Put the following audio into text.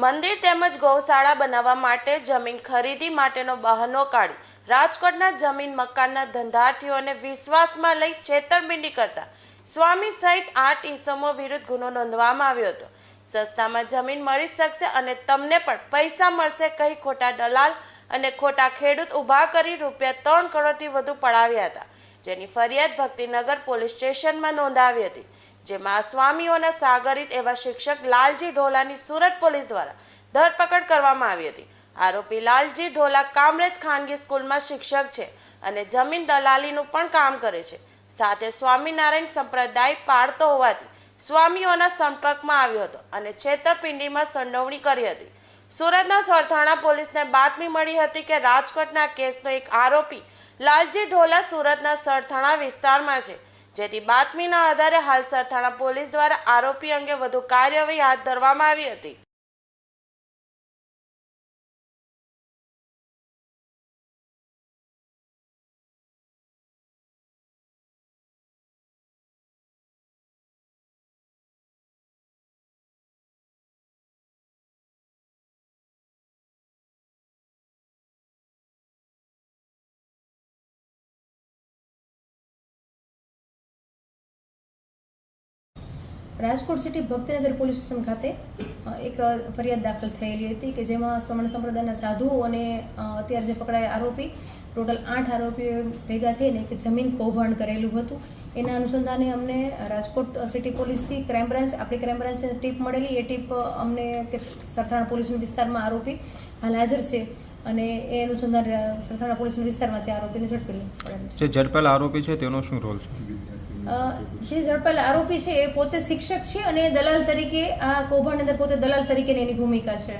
મંદિર તેમજ ગૌશાળા બનાવવા માટે જમીન ખરીદી માટેનો બહાનો કાઢી રાજકોટના જમીન મકાનના ધંધાર્થીઓને વિશ્વાસમાં લઈ છેતરપિંડી કરતા સ્વામી સહિત આઠ ઈસમો વિરુદ્ધ ગુનો નોંધવામાં આવ્યો હતો. સસ્તામાં જમીન મળી શકશે અને તમને પણ પૈસા મળશે કહી ખોટા દલાલ અને ખોટા ખેડૂત ઊભા કરી રૂપિયા ત્રણ કરોડથી વધુ પડાવ્યા હતા. જેની ફરિયાદ ભક્તિનગર પોલીસ સ્ટેશનમાં નોંધાવી હતી. જેમાં સ્વામીઓના સાગરિત એવા શિક્ષક લાલજી ઢોલાની સુરત પોલીસ દ્વારા ધરપકડ કરવામાં આવી હતી. આરોપી લાલજી ઢોલા કામરેજ ખાનગી સ્કૂલમાં શિક્ષક છે અને જમીન દલાલીનું પણ કામ કરે છે. સાથે સ્વામિનારાયણ સંપ્રદાય પાળતો હોવાથી સ્વામીઓના સંપર્કમાં આવ્યો હતો અને છેતરપિંડીમાં સંડોવણી કરી હતી. સુરતના સરથાણા પોલીસને બાતમી મળી હતી કે રાજકોટના કેસનો એક આરોપી લાલજી ઢોલા સુરતના સરથાણા વિસ્તારમાં છે. જેથી બાતમીના આધારે હાલસર થાણા પોલીસ દ્વારા આરોપી અંગે વધુ કાર્યવાહી હાથ ધરવામાં આવી હતી. Rajkot city Bhaktinagar police station ખાતે એક ફરિયાદ દાખલ થયેલી હતી કે જેમાં શ્રમણ સંપ્રદાયના સાધુઓ અને અત્યારે જે પકડાયા આરોપી, ટોટલ આઠ આરોપીઓ ભેગા થઈને કે જમીન કૌભાંડ કરેલું હતું. એના અનુસંધાને અમને રાજકોટ સિટી પોલીસથી ક્રાઇમ બ્રાન્ચ, આપણી ક્રાઇમ બ્રાન્ચને ટીપ મળેલી. એ ટીપ અમને કે સરથાણા પોલીસના વિસ્તારમાં આરોપી હાલ હાજર છે અને એ અનુસંધાન સરથાણા પોલીસના વિસ્તારમાં તે આરોપીને ઝડપી પડેલ જે ઝડપેલા આરોપી છે તેનો શું રોલ છે? જે ઝડપાયેલા આરોપી છે એ પોતે શિક્ષક છે અને દલાલ તરીકે આ કૌભાંડ અંદર પોતે દલાલ તરીકેની એની ભૂમિકા છે.